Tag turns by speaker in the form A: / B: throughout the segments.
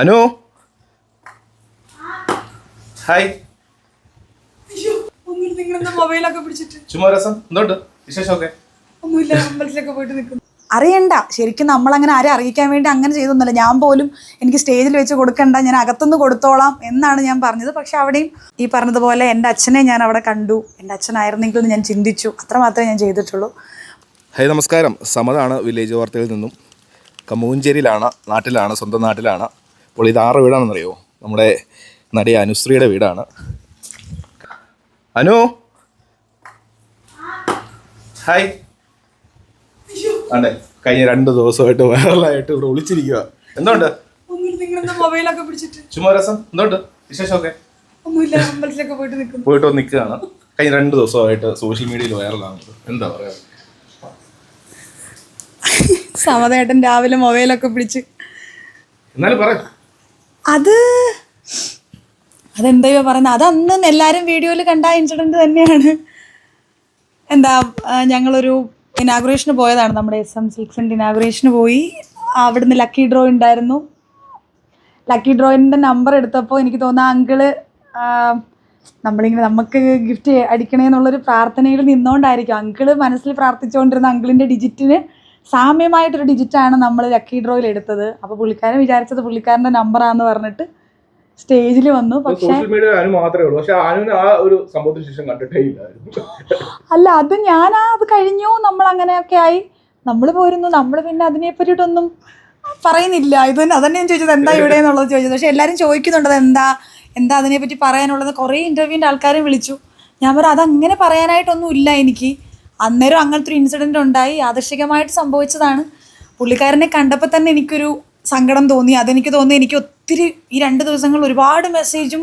A: Anu? Hi
B: മൊബൈലൊക്കെ പിടിച്ചിട്ട്?
A: ചുമ്മാ രസം. എന്തുണ്ട് വിശേഷമൊക്കെ?
B: ഒന്നുമില്ല അമ്പലത്തിലൊക്കെ പോയിട്ട് നിൽക്കുന്നു.
C: അറിയണ്ട. ശരിക്കും നമ്മൾ അങ്ങനെ ആരെ അറിയിക്കാൻ വേണ്ടി അങ്ങനെ ചെയ്തൊന്നുമില്ല. ഞാൻ പോലും എനിക്ക് സ്റ്റേജിൽ വെച്ച് കൊടുക്കണ്ട. ഞാൻ അകത്തുനിന്ന് കൊടുത്തോളാം എന്നാണ് ഞാൻ പറഞ്ഞത്. പക്ഷെ അവിടെയും ഈ പറഞ്ഞതുപോലെ എന്റെ അച്ഛനെ ഞാൻ അവിടെ കണ്ടു. എന്റെ അച്ഛനായിരുന്നെങ്കിൽ എന്ന് ഞാൻ ചിന്തിച്ചു. അത്ര മാത്രമേ ഞാൻ ചെയ്തിട്ടുള്ളൂ.
A: ഹൈ നമസ്കാരം. സമതാണ് വില്ലേജ് വാർത്തയിൽ നിന്നും കമ്മൂഞ്ചേരിയിലാണ് നാട്ടിലാണ് സ്വന്തം നാട്ടിലാണ്. അപ്പോൾ ഇത് ആറ് വീടാണെന്നറിയോ? നമ്മുടെ നടി അനുശ്രീയുടെ വീടാണ്. അനു? ഹായ് അതെ കഴിഞ്ഞ രണ്ട് ദിവസമായിട്ട് വൈറലായിട്ട് ഇവിടെ ഒളിച്ചിരിക്കുക എന്തുണ്ട്?
B: മൊബൈലൊക്കെ പിടിച്ചിട്ട്?
A: ചുമ്മാ രസം. എന്തുണ്ട്? വിശേഷമൊക്കെ?
B: പോയിട്ട്
A: നിൽക്കുകയാണ് കഴിഞ്ഞ രണ്ട് ദിവസമായിട്ട് സോഷ്യൽ മീഡിയയിൽ വൈറലാണ് എന്താ പറയാ?
C: സമതേട്ടൻ രാവിലെ മൊബൈലൊക്കെ പിടിച്ച്
A: എന്നാലും പറയാം.
C: അത് അതെന്തയോ പറയുന്നത് അതന്ന് എല്ലാവരും വീഡിയോയിൽ കണ്ട ഇൻസിഡന്റ് തന്നെയാണ്. എന്താ ഞങ്ങളൊരു ഇനാഗുറേഷന് പോയതാണ്. നമ്മുടെ എസ് എം സിക്സിന്റെ ഇനാഗുറേഷന് പോയി. അവിടുന്ന് ലക്കി ഡ്രോ ഉണ്ടായിരുന്നു. ലക്കി ഡ്രോയിന്റെ നമ്പർ എടുത്തപ്പോൾ എനിക്ക് തോന്നുന്ന അങ്കിൾ നമ്മളിങ്ങനെ നമുക്ക് ഗിഫ്റ്റ് അടിക്കണേ എന്നുള്ളൊരു പ്രാർത്ഥനയിൽ നിന്നുകൊണ്ടായിരിക്കും അങ്കിൾ മനസ്സിൽ പ്രാർത്ഥിച്ചുകൊണ്ടിരുന്ന അങ്കിളിന്റെ ഡിജിറ്റിന് സാമ്യമായിട്ടൊരു ഡിജിറ്റാണ് നമ്മൾ ലക്കി ഡ്രോയിൽ എടുത്തത്. അപ്പോൾ പുള്ളിക്കാരൻ വിചാരിച്ചത് പുള്ളിക്കാരന്റെ നമ്പറാന്ന് പറഞ്ഞിട്ട് സ്റ്റേജിൽ വന്നു. പക്ഷേ അല്ല അത് ഞാൻ അത് കഴിഞ്ഞു. നമ്മൾ അങ്ങനെയൊക്കെ ആയി. നമ്മൾ പോരുന്നു. നമ്മൾ പിന്നെ അതിനെ പറ്റിയിട്ടൊന്നും പറയുന്നില്ല. ഇത് തന്നെ അതന്നെ ഞാൻ ചോദിച്ചത് എന്താ ഇവിടെ എന്നുള്ളത് ചോദിച്ചത്. പക്ഷെ എല്ലാവരും ചോദിക്കുന്നുണ്ട് എന്താ? എന്താ അതിനെപ്പറ്റി പറയാനുള്ളത്? കുറേ ഇന്റർവ്യൂവിന്റെ ആൾക്കാരും വിളിച്ചു. ഞാൻ പറഞ്ഞു അതങ്ങനെ പറയാനായിട്ടൊന്നും ഇല്ല എനിക്ക്. അന്നേരം അങ്ങനത്തെ ഒരു ഇൻസിഡന്റ് ഉണ്ടായി. യാദർശികമായിട്ട് സംഭവിച്ചതാണ്. പുള്ളിക്കാരനെ കണ്ടപ്പോൾ തന്നെ എനിക്കൊരു സങ്കടം തോന്നി. അതെനിക്ക് തോന്നി. എനിക്ക് ഒത്തിരി ഈ രണ്ട് ദിവസങ്ങളിൽ ഒരുപാട് മെസ്സേജും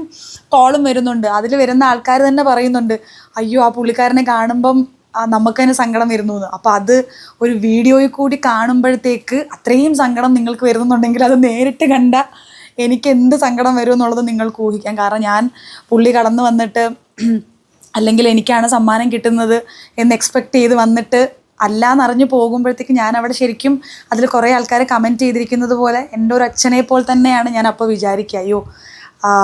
C: കോളും വരുന്നുണ്ട്. അതിൽ വരുന്ന ആൾക്കാർ തന്നെ പറയുന്നുണ്ട് അയ്യോ ആ പുള്ളിക്കാരനെ കാണുമ്പം നമുക്ക് തന്നെ സങ്കടം വരുന്നു എന്ന് അപ്പോൾ അത് ഒരു വീഡിയോയിൽ കൂടി കാണുമ്പോഴത്തേക്ക് അത്രയും സങ്കടം നിങ്ങൾക്ക് വരുന്നുണ്ടെങ്കിൽ അത് നേരിട്ട് കണ്ട എനിക്ക് എന്ത് സങ്കടം വരും എന്നുള്ളത് നിങ്ങൾക്ക് ഊഹിക്കാം. കാരണം ഞാൻ പുള്ളി കടന്നു വന്നിട്ട് അല്ലെങ്കിൽ എനിക്കാണ് സമ്മാനം കിട്ടുന്നത് എന്ന് എക്സ്പെക്ട് ചെയ്ത് വന്നിട്ട് അല്ലാന്നറിഞ്ഞു പോകുമ്പോഴത്തേക്ക് ഞാൻ അവിടെ ശരിക്കും അതിൽ കുറേ ആൾക്കാരെ കമന്റ് ചെയ്തിരിക്കുന്നത് പോലെ എന്റെ ഒരു അച്ഛനെ പോലെ തന്നെയാണ് ഞാൻ അപ്പോൾ വിചാരിക്കുക. അയ്യോ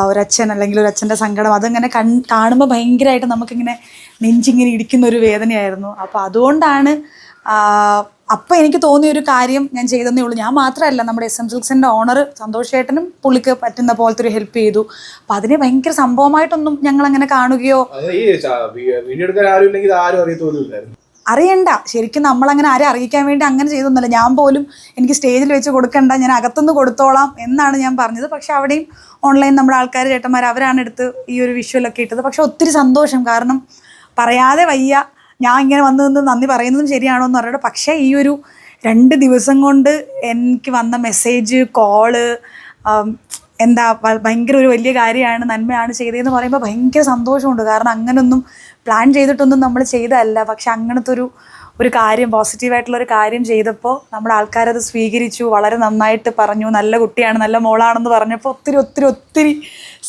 C: ഒരച്ഛൻ അല്ലെങ്കിൽ ഒരു അച്ഛന്റെ സങ്കടം അതങ്ങനെ കൺ കാണുമ്പോൾ ഭയങ്കരമായിട്ട് നമുക്കിങ്ങനെ നെഞ്ചിങ്ങനെ ഇടിക്കുന്ന ഒരു വേദനയായിരുന്നു. അപ്പോൾ അതുകൊണ്ടാണ് അപ്പോൾ എനിക്ക് തോന്നിയ ഒരു കാര്യം ഞാൻ ചെയ്തതേ ഉള്ളൂ. ഞാൻ മാത്രമല്ല നമ്മുടെ എസ് എം സിൽക്സിന്റെ ഓണർ സന്തോഷേട്ടനും പുള്ളിക്ക് പറ്റുന്ന പോലത്തെ ഒരു ഹെൽപ്പ് ചെയ്തു. അപ്പം അതിനെ ഭയങ്കര സംഭവമായിട്ടൊന്നും ഞങ്ങൾ അങ്ങനെ കാണുകയോ അറിയണ്ട. ശരിക്കും നമ്മളങ്ങനെ ആരെ അറിയിക്കാൻ വേണ്ടി അങ്ങനെ ചെയ്തൊന്നുമില്ല. ഞാൻ പോലും എനിക്ക് സ്റ്റേജിൽ വെച്ച് കൊടുക്കണ്ട ഞാൻ അകത്തുനിന്ന് കൊടുത്തോളാം എന്നാണ് ഞാൻ പറഞ്ഞത്. പക്ഷെ അവിടെയും ഓൺലൈൻ നമ്മുടെ ആൾക്കാർ ചേട്ടന്മാർ അവരാണ് എടുത്ത് ഈ ഒരു വിഷ്വലൊക്കെ ഇട്ടത്. പക്ഷെ ഒത്തിരി സന്തോഷം. കാരണം പറയാതെ വയ്യ. ഞാൻ ഇങ്ങനെ വന്ന് നിന്ന് നന്ദി പറയുന്നതും ശരിയാണോ എന്ന് പറയട്ടെ പക്ഷേ ഈ ഒരു രണ്ട് ദിവസം കൊണ്ട് എനിക്ക് വന്ന മെസ്സേജ് കോൾ എന്താ ഭയങ്കര ഒരു വലിയ കാര്യമാണ് നന്മയാണ് ചെയ്തതെന്ന് പറയുമ്പോൾ ഭയങ്കര സന്തോഷമുണ്ട്. കാരണം അങ്ങനൊന്നും പ്ലാൻ ചെയ്തിട്ടൊന്നും നമ്മൾ ചെയ്തതല്ല. പക്ഷെ അങ്ങനത്തെ ഒരു ഒരു കാര്യം പോസിറ്റീവായിട്ടുള്ള ഒരു കാര്യം ചെയ്തപ്പോൾ നമ്മുടെ ആൾക്കാരത് സ്വീകരിച്ചു വളരെ നന്നായിട്ട് പറഞ്ഞു നല്ല കുട്ടിയാണ് നല്ല മോളാണെന്ന് പറഞ്ഞപ്പോൾ ഒത്തിരി ഒത്തിരി ഒത്തിരി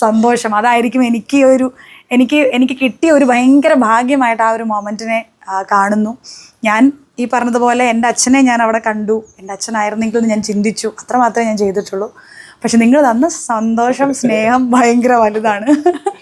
C: സന്തോഷം. അതായിരിക്കും എനിക്ക് ഒരു എനിക്ക് എനിക്ക് കിട്ടിയ ഒരു ഭയങ്കര ഭാഗ്യമായിട്ട് ആ ഒരു മൊമെന്റിനെ കാണുന്നു. ഞാൻ ഈ പറഞ്ഞതുപോലെ എന്റെ അച്ഛനെ ഞാൻ അവിടെ കണ്ടു. എന്റെ അച്ഛനായിരുന്നെങ്കിൽ ഞാൻ ചിന്തിച്ചു. അത്ര മാത്രമേ ഞാൻ ചെയ്തിട്ടുള്ളൂ. പക്ഷെ നിങ്ങൾ തന്ന സന്തോഷം സ്നേഹം ഭയങ്കര വലുതാണ്.